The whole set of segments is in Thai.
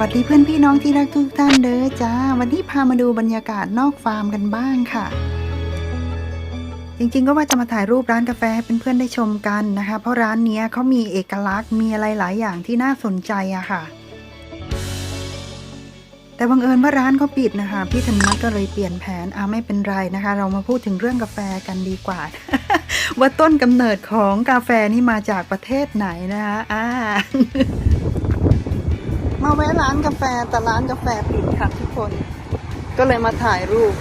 วัสดีเพื่อนพี่น้องที่รักทุกท่านเด้อจ้า วันนี้พามาดูบรรยากาศนอกฟาร์มกันบ้างค่ะ จริงๆก็ว่าจะมาถ่ายรูปร้านกาแฟให้เพื่อนๆได้ชมกันนะคะ เพราะร้านนี้เขามีเอกลักษณ์มีอะไรหลายอย่างที่น่าสนใจอะค่ะ แต่บังเอิญว่าร้านเขาปิดนะคะ พี่ธนัทก็เลยเปลี่ยนแผนอ่าไม่เป็นไรนะคะ เรามาพูดถึงเรื่องกาแฟกันดีกว่า ว่าต้นกำเนิดของกาแฟนี่มาจากประเทศไหนนะคะอ่า มาแวะร้านกาแฟแต่ร้านกาแฟปิดค่ะทุกคน ก็เลยมาถ่ายรูป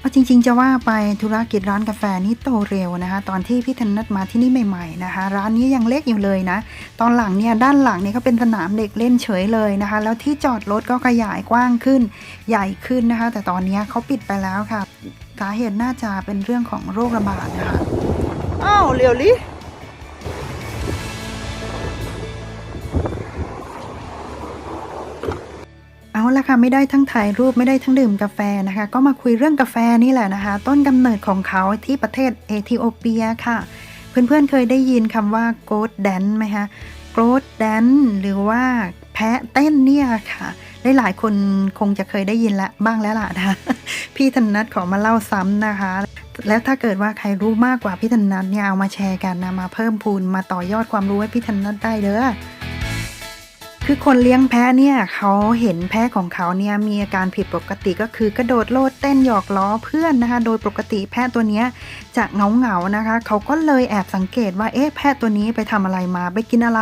เอาจริงๆ จะว่าไปธุรกิจร้านกาแฟนี่โตเร็วนะคะ ตอนที่พี่ธนัทมาที่นี่ใหม่ๆนะคะ ร้านนี้ยังเล็กอยู่เลยนะ ตอนหลังเนี่ยด้านหลังเนี่ยก็เป็นสนามเด็กเล่นเฉยเลยนะคะ แล้วที่จอดรถก็ขยายกว้างขึ้น ใหญ่ขึ้นนะคะ แต่ตอนนี้เขาปิดไปแล้วค่ะสาเหตุน่าจะเป็นเรื่องของโรคระบาดนะคะอ้าวเรียวลิ ละค่ะไม่ได้ทั้งถ่ายรูปไม่ได้ทั้งดื่มกาแฟนะคะ ก็มาคุยเรื่องกาแฟนี่แหละนะคะ ต้นกำเนิดของเขาที่ประเทศเอธิโอเปียค่ะ เพื่อนๆเคยได้ยินคำว่าโกดแดนไหมคะโกดแดนหรือว่าแพะเต้นเนี่ยค่ะหลายคนคงจะเคยได้ยินละบ้างแล้วล่ะนะคะพี่ธนัทขอมาเล่าซ้ำนะคะ แล้วถ้าเกิดว่าใครรู้มากกว่าพี่ธนัทเนี่ยเอามาแชร์กันนะมาเพิ่มพูนมาต่อยอดความรู้ให้พี่ธนัทได้เด้อ คือคนเลี้ยงแพะเนี่ยเขาเห็นแพะของเขาเนี่ยมีอาการผิดปกติก็คือกระโดดโลดเต้นหยอกล้อเพื่อนนะคะ โดยปกติแพะตัวเนี้ยจะเงาเหงานะคะ เขาก็เลยแอบสังเกตว่าเอ๊ะแพะตัวนี้ไปทำอะไรมาไปกินอะไร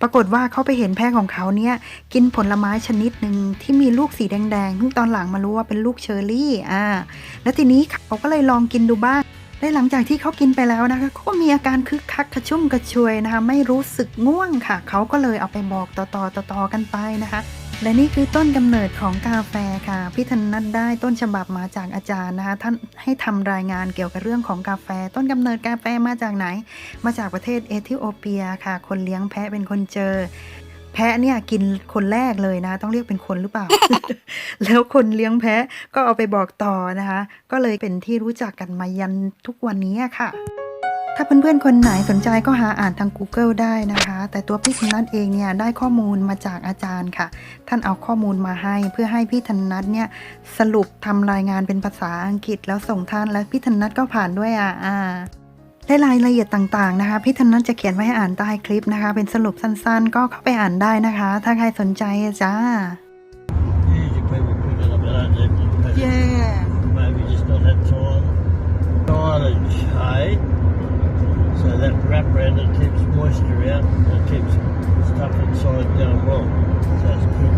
ปรากฏว่าเขาไปเห็นแพะของเขาเนี่ยกินผลไม้ชนิดหนึ่งที่มีลูกสีแดงๆซึ่งตอนหลังมารู้ว่าเป็นลูกเชอร์รี่อ่าแล้วทีนี้เขาก็เลยลองกินดูบ้าง และหลังจากที่เขากินไปแล้วนะคะเขาก็มีอาการคึกคักกระชุ่มกระชวยนะคะ ไม่รู้สึกง่วงค่ะ เขาก็เลยเอาไปบอกต่อๆต่อๆกันไปนะคะ และนี่คือต้นกำเนิดของกาแฟค่ะพี่ธนัทได้ต้นฉบับมาจากอาจารย์นะคะท่านให้ทำรายงานเกี่ยวกับเรื่องของกาแฟ ต้นกำเนิดกาแฟมาจากไหน มาจากประเทศเอธิโอเปียค่ะ คนเลี้ยงแพะเป็นคนเจอ แพะเนี่ยกินคนแรกเลยนะ ต้องเรียกเป็นคนหรือเปล่า แล้วคนเลี้ยงแพะก็เอาไปบอกต่อนะคะ ก็เลยเป็นที่รู้จักกันมายันทุกวันนี้ค่ะถ้าเพื่อนๆ คนไหนสนใจก็หาอ่านทาง Google ได้นะคะ แต่ตัวพี่ธนัทเองเนี่ยได้ข้อมูลมาจากอาจารย์ค่ะ ท่านเอาข้อมูลมาให้ เพื่อให้พี่ธนัทเนี่ยสรุปทำรายงานเป็นภาษาอังกฤษแล้วส่งท่านและพี่ธนัทก็ผ่านด้วยอะ อ่าได้รายละเอียดต่างๆนะคะ พี่ธนัทจะเขียนไว้ให้อ่านใต้คลิปนะคะ เป็นสรุปสั้นๆ ก็เข้าไปอ่านได้นะคะ ถ้าใครสนใจอะจ้า Usually people put it up there, they put it- yeah maybe just not had time. Silage hay, so that wrap around it keeps moisture out and it keeps stuff inside going well. So it's good